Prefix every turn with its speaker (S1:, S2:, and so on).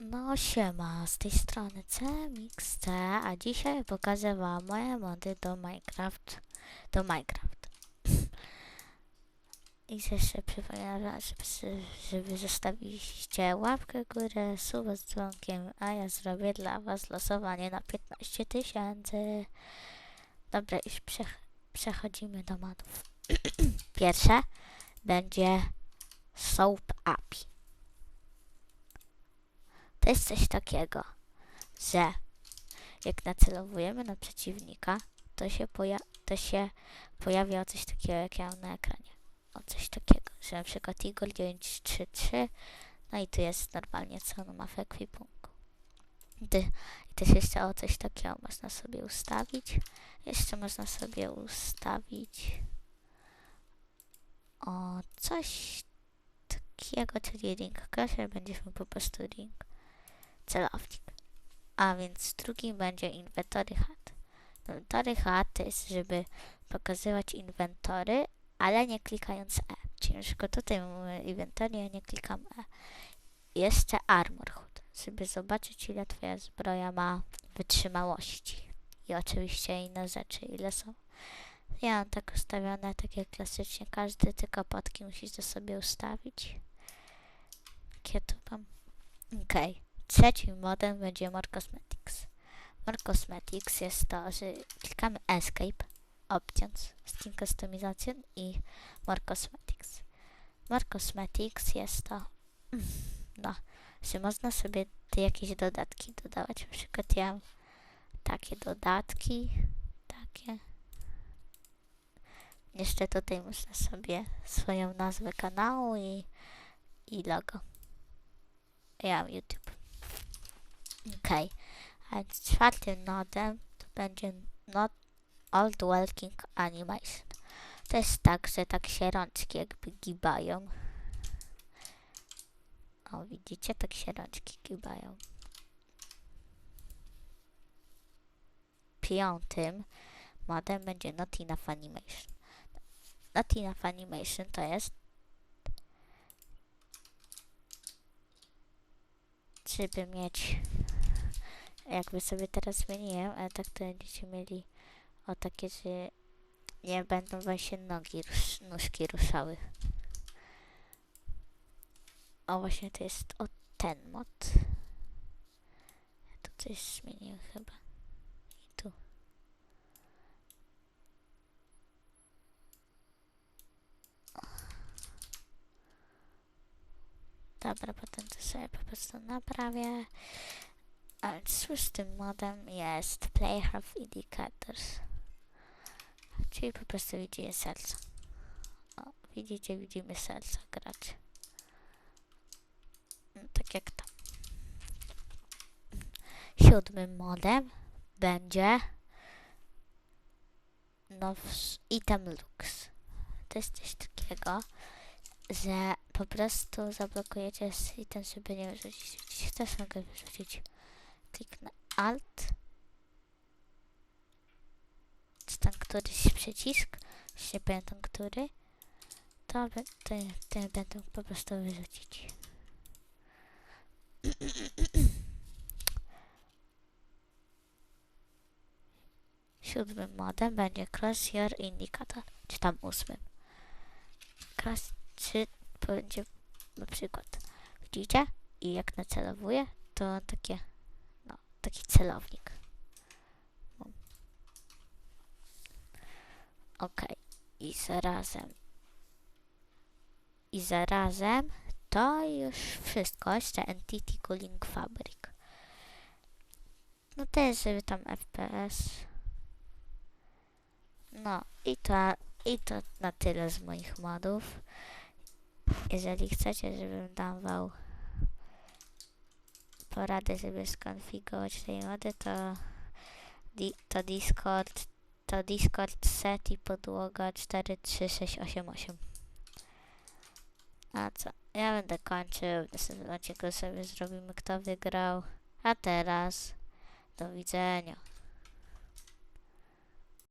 S1: No siema, z tej strony CMXC, a dzisiaj pokażę wam moje mody do Minecraft, do Minecraft. I jeszcze przypominam, żeby, żeby zostawiliście łapkę górę, suba z dzwonkiem, a ja zrobię dla was losowanie na 15 tysięcy. Dobra, już przech przechodzimy do modów. Pierwsze będzie Soap API. To jest coś takiego, że jak nacelowujemy na przeciwnika, to się, poja to się pojawia coś takiego, jak ja mam na ekranie. O coś takiego, że na przykład Igor 933, no i tu jest normalnie, co on ma w ekwipunku. I też jeszcze o coś takiego można sobie ustawić. Jeszcze można sobie ustawić o coś takiego, czyli ring crusher, będziesz miał po prostu ring celownik. A więc drugi będzie inwentory HUD. Inwentory HUD to jest, żeby pokazywać inwentory, ale nie klikając E. Czyli tutaj mamy inwentory, a nie klikam E. Jeszcze armor HUD, żeby zobaczyć ile twoja zbroja ma wytrzymałości. I oczywiście inne rzeczy, ile są. Ja mam tak ustawione, tak jak klasycznie każdy, tylko podki musisz to sobie ustawić. Jakie tu mam? Okej. Okay. Trzecim modem będzie More Cosmetics. More Cosmetics jest to, że klikamy Escape, Options, Steam Customization i More Cosmetics. More Cosmetics jest to, no, że można sobie jakieś dodatki dodawać. Na przykład ja mam takie dodatki, takie. Jeszcze tutaj można sobie swoją nazwę kanału i, i logo. Ja mam YouTube. Okej, a czwartym nodem to będzie not Old Walking Animation. To jest tak, że tak się rączki jakby gibają. O, widzicie? Tak się rączki gibają. Piątym modem będzie Not Enough Animation. Not Enough Animation to jest żeby mieć jakby sobie teraz zmieniłem, ale tak to będziecie mieli o takie, że nie będą właśnie nogi, rusz, nóżki ruszały. O właśnie to jest o ten mod. Tu coś zmieniłem chyba. I tu. Dobra, potem to sobie po prostu naprawię. A szóstym modem jest Player of Indicators. Czyli po prostu widzimy serce. O, widzicie, widzimy serce grać. No, tak jak tam. Siódmym modem będzie no, item lux. To jest coś takiego, że po prostu zablokujecie item, żeby nie wyrzucić. Też mogę wyrzucić kliknę Alt, czy tam któryś przycisk, już nie pamiętam który, to, to, to będę po prostu wyrzucić. Siódmym modem będzie Cross Your Indicator, czy tam ósmym. Cross, czy będzie na przykład, widzicie? I jak nacelowuję, to takie taki celownik. Ok. I zarazem. I zarazem to już wszystko. Jeszcze Entity Cooling Fabric. No też, żeby tam FPS. No i to, i to na tyle z moich modów. Jeżeli chcecie, żebym dawał poradę, żeby skonfigurować tej mody, to, di to Discord, to Discord set i podłoga 43688. A co? Ja będę kończył. W następnym sobie zrobimy kto wygrał. A teraz do widzenia.